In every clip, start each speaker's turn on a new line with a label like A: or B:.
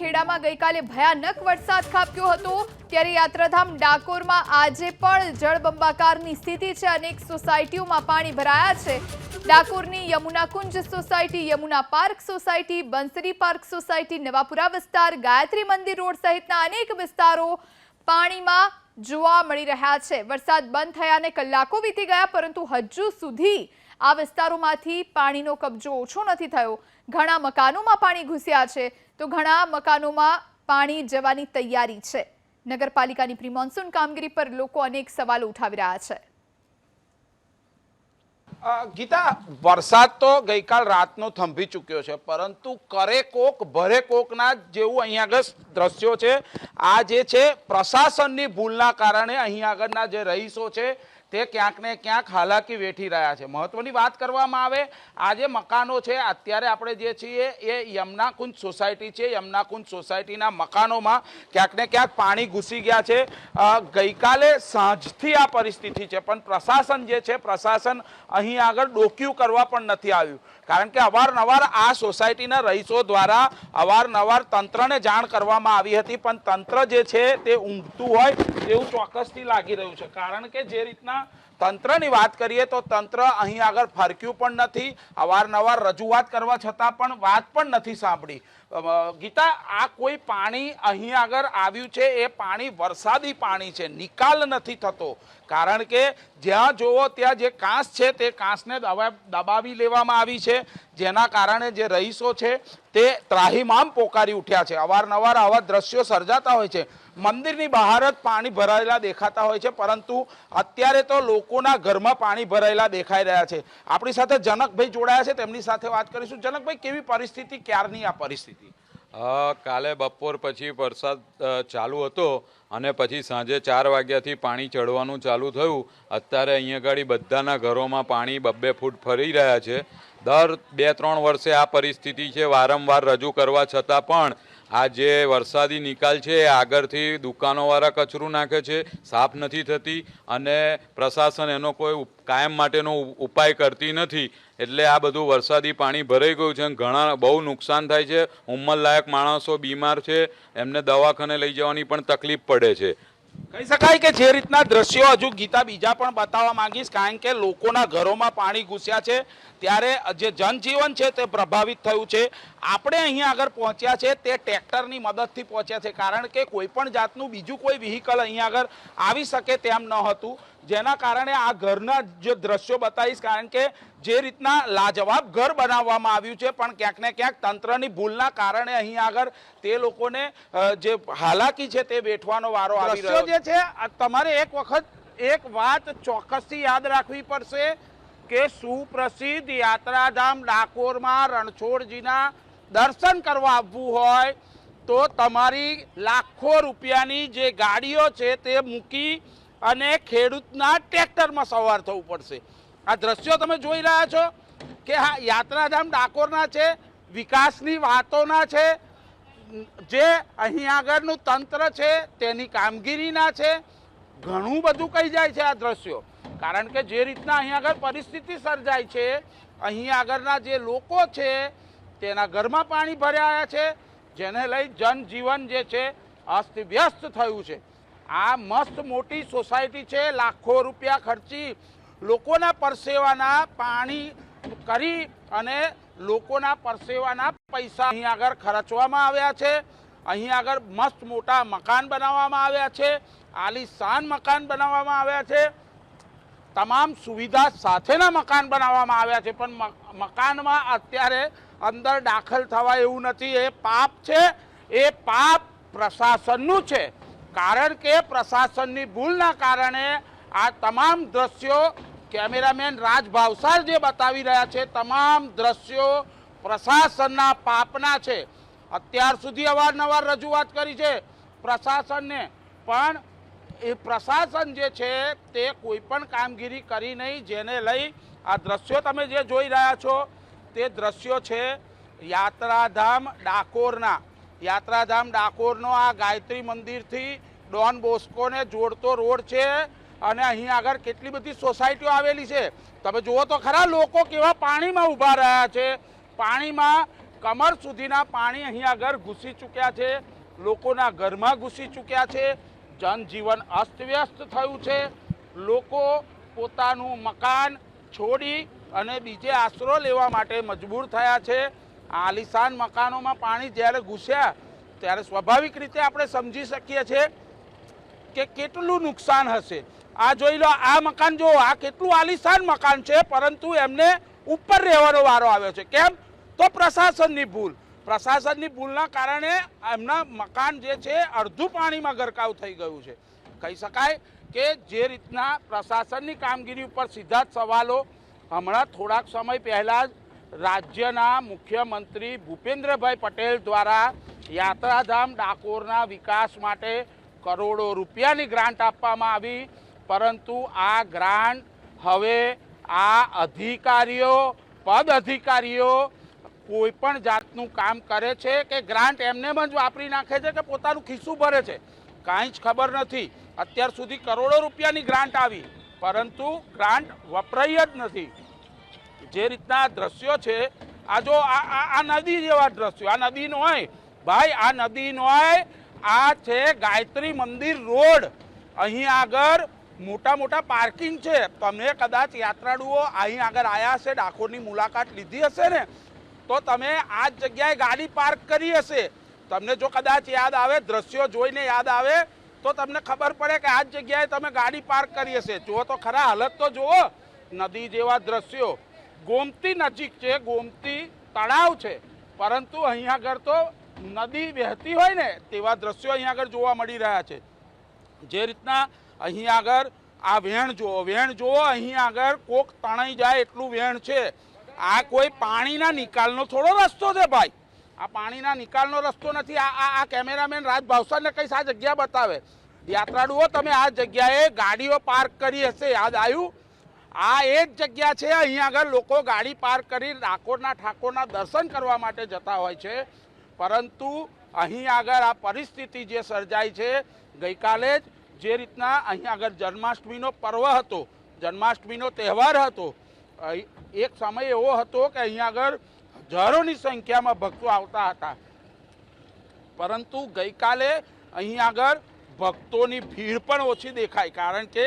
A: ખેડામાં ગઈકાલે ભયાનક વરસાદ ખાબક્યો હતો. ત્યારે યાત્રાધામ ડાકોરમાં આજે પણ જળબંબાકારની સ્થિતિ છે. અનેક સોસાયટીઓમાં પાણી ભરાયા છે. ડાકોરની Yamuna Kunj society, Yamuna park society, Bansari park society, Navapura વિસ્તાર, ગાયત્રી મંદિર રોડ સહિતના અનેક વિસ્તારો પાણીમાં જોવા મળી રહ્યા છે. વરસાદ બંધ થયાને કલાકો વીતી ગયા, પરંતુ હજુ સુધી આ વિસ્તારોમાંથી પાણીનો કબજો ઓછો નથી થયો. ઘણા મકાનોમાં પાણી ઘૂસ્યા છે. તો ઘણા મકાનોમાં પાણી જવાની તૈયારી છે. નગરપાલિકાની પ્રી કામગીરી પર લોકો અનેક સવાલો ઉઠાવી રહ્યા છે.
B: ગીતા, વરસાદ તો ગઈકાલ રાતનો થંભી ચૂક્યો છે, પરંતુ કરે કોક, ભરે કોકના જેવું અહીંયા આગળ દ્રશ્યો છે. આ જે છે, પ્રશાસનની ભૂલના કારણે અહીં આગળના જે રહીશો છે તે ક્યાંક ને ક્યાંક હાલાકી વેઠી રહ્યા છે. મહત્વની વાત કરવામાં આવે આ જે મકાનો છે, અત્યારે આપણે જે છીએ એ યમનાકુંજ સોસાયટી છે. યમનાકુંજ સોસાયટીના મકાનોમાં ક્યાંક ને ક્યાંક પાણી ઘૂસી ગયા છે. ગઈકાલે સાંજથી આ પરિસ્થિતિ છે, પણ પ્રશાસન જે છે, પ્રશાસન અહીં આગળ ડોક્યું કરવા પણ નથી આવ્યું. કારણ કે અવારનવાર આ સોસાયટીના રહીશો દ્વારા અવારનવાર તંત્રને જાણ કરવામાં આવી હતી, પણ તંત્ર જે છે તે ઊંઘતું હોય તેવું ચોક્કસથી લાગી રહ્યું છે. કારણ કે જે રીતના તંત્રની વાત કરીએ તો તંત્ર અહીં આગળ ફરક્યું પણ નથી, અવારનવાર રજૂઆત કરવા છતાં પણ વાત પણ નથી સાંભળી. ગીતા, આ કોઈ પાણી અહીં આગળ આવ્યું છે? એ પાણી વરસાદી પાણી છે. નિકાલ નથી થતો. કારણ કે જ્યાં જોવો ત્યાં જે કાંસ છે તે કાંસને દબા દબાવી લેવામાં આવી છે. જેના કારણે જે રહીશો છે તે ત્રાહીમામ પોકારી ઉઠ્યા છે. અવારનવાર આવા દ્રશ્યો સર્જાતા હોય છે. મંદિરની બહાર જ પાણી ભરાયેલા દેખાતા હોય છે. પરંતુ અત્યારે તો લોકોના ઘરમાં પાણી ભરાયેલા દેખાઈ રહ્યા છે. આપણી સાથે જનકભાઈ જોડાયા છે. તેમની સાથે વાત કરીશું. જનકભાઈ, કેવી પરિસ્થિતિ? ક્યારની આ પરિસ્થિતિ?
C: કાલે બપોર પછી વરસાદ ચાલુ હતો અને પછી સાંજે ચાર વાગ્યાથી પાણી ચડવાનું ચાલુ થયું. અત્યારે અહીંયા ગાડી બધાના ઘરોમાં પાણી બબ્બે ફૂટ ફરી રહ્યા છે. દર બે ત્રણ વર્ષે આ પરિસ્થિતિ છે. વારંવાર રજૂ કરવા છતાં પણ આ જે વરસાદી નિકાલ છે એ આગળથી દુકાનોવાળા કચરું નાખે છે, સાફ નથી થતી અને પ્રશાસન એનો કોઈ કાયમ માટેનો ઉપાય કરતી નથી. એટલે આ બધું વરસાદી પાણી ભરાઈ ગયું છે અને ઘણા બહુ નુકસાન થાય છે. ઉંમરલાયક માણસો બીમાર છે. એમને દવાખાને લઈ જવાની પણ તકલીફ પડે છે.
B: કહી શકાય કે જે રીતના દ્રશ્યો હજુ ગીતા બીજા પણ બતાવવા માંગીશ, કારણ કે લોકોના ઘરોમાં પાણી ઘૂસ્યા છે, ત્યારે જે જનજીવન છે તે પ્રભાવિત થયું છે. આપણે અહીંયા આગળ પહોંચ્યા છે, તે ટ્રેક્ટરની મદદથી પહોંચ્યા છે, કારણ કે કોઈ પણ જાતનું બીજું કોઈ વ્હીકલ અહીંયા આગળ આવી શકે તેમ ન હતું. જેના કારણે આ ઘરના જે દ્રશ્યો બતાવીશ કારણ કે જે રીતના લાજવાબ ઘર બનાવવામાં આવ્યું છે પણ ક્યાંક ને ક્યાંક તંત્રની ભૂલના કારણે અહીં આગળ તે લોકોને જે હાલાકી છે તે વેઠવાનો વારો આવી રહ્યો જે છે તમારે એક વખત એક વાત ચોક્કસથી યાદ રાખવી પડશે કે સુપ્રસિદ્ધ યાત્રાધામ ડાકોરમાં રણછોડજીના દર્શન કરવા આવવું હોય તો તમારી લાખો રૂપિયાની જે ગાડીઓ છે તે મૂકી અને ખેડૂતના ટ્રેક્ટરમાં સવાર થવું પડશે. આ દ્રશ્યો તમે જોઈ રહ્યા છો કે હા યાત્રાધામ ડાકોરના છે, વિકાસની વાતોના છે, જે અહીં આગળનું તંત્ર છે, તેની કામગીરીના છે, ઘણું બધું કહી જાય છે આ દ્રશ્યો. કારણ કે જે રીતના અહીં આગળ પરિસ્થિતિ સર્જાય છે, અહીં આગળના જે લોકો છે, તેના ઘરમાં પાણી ભર્યા છે, જેને લઈ જનજીવન જે છે, અસ્તવ્યસ્ત થયું છે. આ મસ્ત મોટી સોસાયટી છે, લાખો રૂપિયા ખર્ચી લોકોના પરસેવાના પાણી કરી અને લોકોના પરસેવાના પૈસા અહીં આગળ ખર્ચવામાં આવ્યા છે. અહીં આગળ મસ્ત મોટા મકાન બનાવવામાં આવ્યા છે, આલીશાન મકાન બનાવવામાં આવ્યા છે. તમામ સુવિધા સાથેના મકાન બનાવવામાં આવ્યા છે, પણ મકાનમાં અત્યારે અંદર દાખલ થવા એવું નથી. એ પાપ છે, એ પાપ પ્રશાસનનું છે. કારણ કે પ્રશાસનની ભૂલના કારણે આ તમામ દ્રશ્યો કેમેરામેન રાજ ભાવસાર જે બતાવી રહ્યા છે, તમામ દ્રશ્યો પ્રશાસનના પાપના છે. અત્યાર સુધી અવારનવાર રજૂઆત કરી છે પ્રશાસનને, પણ એ પ્રશાસન જે છે તે કોઈ પણ કામગીરી કરી નહીં, જેને લઈ આ દ્રશ્યો તમે જે જોઈ રહ્યા છો, તે દ્રશ્યો છે યાત્રાધામ ડાકોરના. યાત્રાધામ ડાકોરનો આ ગાયત્રી મંદિરથી ડોન બોસ્કોને જોડતો રોડ છે અને અહીં આગળ કેટલી બધી સોસાયટીઓ આવેલી છે. તમે જુઓ તો ખરા લોકો કેવા પાણીમાં ઊભા રહ્યા છે. પાણીમાં કમર સુધીના પાણી અહીં આગળ ઘૂસી ચૂક્યા છે. લોકોના ઘરમાં ઘૂસી ચૂક્યા છે. જનજીવન અસ્તવ્યસ્ત થયું છે. લોકો પોતાનું મકાન છોડી અને બીજે આશરો લેવા માટે મજબૂર થયા છે. આલિશાન મકાનોમાં પાણી જ્યારે ઘૂસ્યા, ત્યારે સ્વાભાવિક રીતે આપણે સમજી શકીએ છીએ કે કેટલું નુકસાન હશે. આ જોઈ લો, આ મકાન જો આ કેટલું આલિશાન મકાન છે, પરંતુ એમને ઉપર રહેવાનો વારો આવ્યો છે. કેમ? તો પ્રશાસનની ભૂલ. પ્રશાસનની ભૂલના કારણે એમના મકાન જે છે, અડધું પાણીમાં ગરકાવ થઈ ગયું છે. કહી શકાય કે જે રીતના પ્રશાસનની કામગીરી ઉપર સીધા જ સવાલો, હમણાં થોડાક સમય પહેલાં જ રાજ્યના મુખ્યમંત્રી ભૂપેન્દ્રભાઈ પટેલ દ્વારા યાત્રાધામ ડાકોરના વિકાસ માટે કરોડો રૂપિયાની ગ્રાન્ટ આપવામાં આવી. પરંતુ આ ગ્રાન્ટ હવે આ અધિકારીઓ, પદ અધિકારીઓ કોઈ પણ જાતનું કામ કરે છે કે ગ્રાન્ટ એમને જ વાપરી નાખે છે કે પોતાનું ખિસ્સું ભરે છે? કાંઈ જ ખબર નથી. અત્યાર સુધી કરોડો રૂપિયાની ગ્રાન્ટ આવી. પરંતુ ગ્રાન્ટ વપરાઈ જ નથી. જે રીતના દ્રશ્યો છે, આ જો આ નદી જેવા દ્રશ્યો, આ નદી નો ભાઈ, આ નદી નો આ છે ગાયત્રી મંદિર રોડ. અહીં આગળ મોટા મોટા પાર્કિંગ છે. તમે કદાચ યાત્રાળુઓ અહીં આગળ આવ્યા હશે, ડાકોરની મુલાકાત લીધી હશે ને, તો તમે આ જ જગ્યાએ ગાડી પાર્ક કરી હશે. તમને જો કદાચ યાદ આવે, દ્રશ્યો જોઈને યાદ આવે, તો તમને ખબર પડે કે આ જ જગ્યાએ તમે ગાડી પાર્ક કરી હશે. જુઓ તો ખરા હાલત તો જુઓ. નદી જેવા દ્રશ્યો. ગોમતી નજીક છે, ગોમતી તળાવ છે. પરંતુ અહીં આગળ તો નદી વહેતી હોય ને, તેવા દ્રશ્યો અહીં આગળ જોવા મળી રહ્યા છે. જે રીતના અહીં આગળ આ વેણ જુઓ વેણ જુઓ, અહીં આગળ કોક તણાઈ જાય એટલું વેણ છે. આ કોઈ પાણીના નિકાલનો થોડો રસ્તો છે ભાઈ. આ પાણીના નિકાલનો રસ્તો નથી. આ આ કેમેરામેન રાજ ભાવસારને કઈ આ જગ્યા બતાવે. યાત્રાળુઓ, તમે આ જગ્યાએ ગાડીઓ પાર્ક કરી હશે. યાદ આવ્યું? આ એ જ જગ્યા છે, અહીં આગળ લોકો ગાડી પાર્ક કરી ડાકોરના ઠાકોરના દર્શન કરવા માટે જતા હોય છે. પરંતુ અહીં આગળ આ પરિસ્થિતિ જે સર્જાઈ છે, ગઈકાલે જ જે રીતના અહીં આગળ જન્માષ્ટમીનો પર્વ હતો, જન્માષ્ટમીનો તહેવાર હતો એક સમય એવો હતો કે અહીં આગળ હજારોની સંખ્યામાં ભક્તો આવતા હતા. પરંતુ ગઈકાલે અહીં આગળ ભક્તોની ભીડ પણ ઓછી દેખાય કારણ કે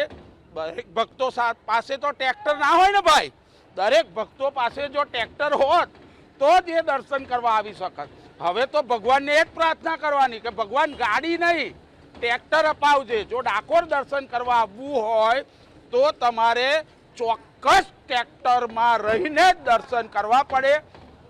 B: દરેક ભક્તો પાસે તો ટ્રેક્ટર ના હોય ને ભાઈ? દરેક ભક્તો પાસે જો ટ્રેક્ટર હોત, તો જ એ દર્શન કરવા આવી શકત. હવે તો ભગવાનને એ જ પ્રાર્થના કરવાની કે ભગવાન ગાડી નહીં, ટ્રેક્ટર અપાવજે. જો ડાકોર દર્શન કરવા આવવું હોય, તો તમારે ચોક્કસ ટ્રેક્ટરમાં રહીને જ દર્શન કરવા પડે.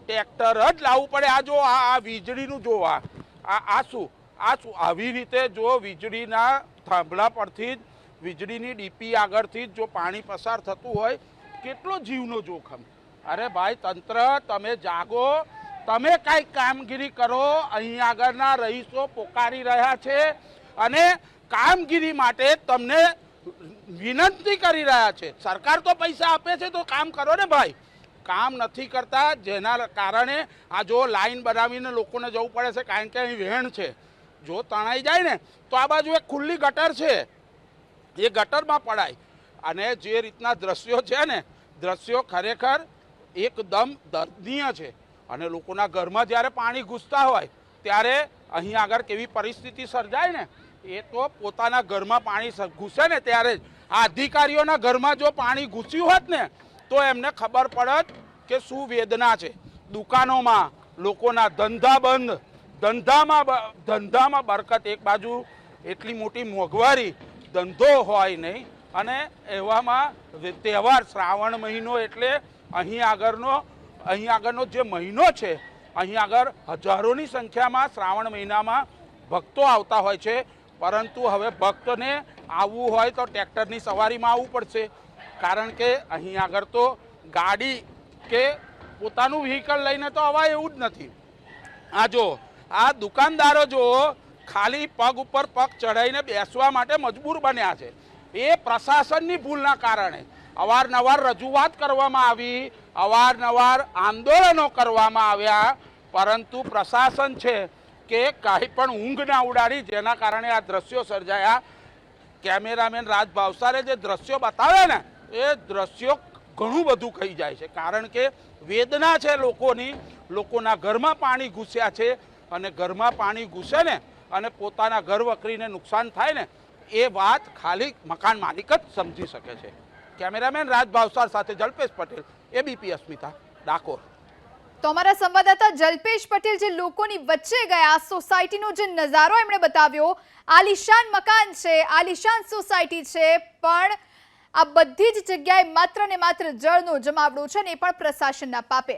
B: ટ્રેક્ટર જ લાવવું પડે. આ જો આ આ વીજળીનું જો આ આ આ શું? આ શું? આવી રીતે જો વીજળીના થાંભલા પરથી જ વીજળીની ડીપી આગળથી જ પાણી પસાર થતું હોય, કેટલો જીવનો જોખમ? અરે ભાઈ, તંત્ર, તમે જાગો. તમે કાંઈક કામગીરી કરો, અહીં આગળના રહીશો પોકારી રહ્યા છે અને કામગીરી માટે તમને વિનંતી કરી રહ્યા છે. સરકાર તો પૈસા આપે છે તો કામ કરો ને ભાઈ. કામ નથી કરતા, જેના કારણે આ જો લાઈન બનાવીને લોકોને જવું પડે છે, કારણ કે અહીં વહેણ છે. જો તણાઈ જાય ને, તો આ બાજુ એક ખુલ્લી ગટર છે. એ ગટરમાં પડાય. અને જે રીતના દ્રશ્યો છે ને, દ્રશ્યો ખરેખર એકદમ દર્દનીય છે. અને લોકોના ઘરમાં જ્યારે પાણી ઘૂસતા હોય, ત્યારે અહીં આગળ કેવી પરિસ્થિતિ સર્જાય ને, એ તો પોતાના ઘરમાં પાણી ઘૂસે ને ત્યારે આ અધિકારીઓના ઘરમાં જો પાણી ઘૂસ્યું હોત ને, તો એમને ખબર પડત કે શું વેદના છે. દુકાનોમાં લોકોના ધંધા બંધ, ધંધામાં ધંધામાં બરકત. એક બાજુ એટલી મોટી મોંઘવારી ધંધો હોય નહીં. અને એવામાં તહેવાર શ્રાવણ મહિનો એટલે અહીં આગળનો અહીં આગળનો જે મહિનો છે, અહીં આગળ હજારોની સંખ્યામાં શ્રાવણ મહિનામાં ભક્તો આવતા હોય છે. પરંતુ હવે ભક્તને આવવું હોય તો ટ્રેક્ટરની સવારીમાં આવવું પડશે. કારણ કે અહીં આગળ તો ગાડી કે પોતાનું વ્હીકલ લઈને તો અવાય એવું જ નથી. આ જો, આ દુકાનદારો જો ખાલી પગ ઉપર પગ ચઢાઈને બેસવા માટે મજબૂર બન્યા છે. એ પ્રશાસનની ભૂલના કારણે અવારનવાર રજૂઆત કરવામાં આવી, અવારનવાર આંદોલનો કરવામાં આવ્યા, પરંતુ પ્રશાસન છે કે કાંઈ પણ ઊંઘ ના ઉડાડી જેના કારણે આ દ્રશ્યો સર્જાયા. કેમેરામેન રાજ ભાવસારે જે દ્રશ્યો બતાવે ને, એ દ્રશ્યો ઘણું બધું કહી જાય છે. કારણ કે વેદના છે લોકોની, લોકોના ઘરમાં પાણી ઘૂસ્યા છે અને ઘરમાં પાણી ઘૂસે ને અને પોતાના ઘર વકરીને નુકસાન થાય ને, એ વાત ખાલી મકાન માલિક જ સમજી શકે છે. કેમેરામેન રાજ ભાવસાર સાથે જલ્પેશ પટેલ એબીપી અસ્મિતા, ડાકોર.
A: તો અમારા સંવાદદાતા જલ્પેશ પટેલ જે લોકોની વચ્ચે ગયા, સોસાયટીનો જે નજારો એમણે બતાવ્યો આલિશાન મકાન છે આલિશાન સોસાયટી છે, પણ આ બધી જ જગ્યાએ માત્ર ને માત્ર જળનો જમાવડો છે ને એ પણ પ્રશાસનના પાપે.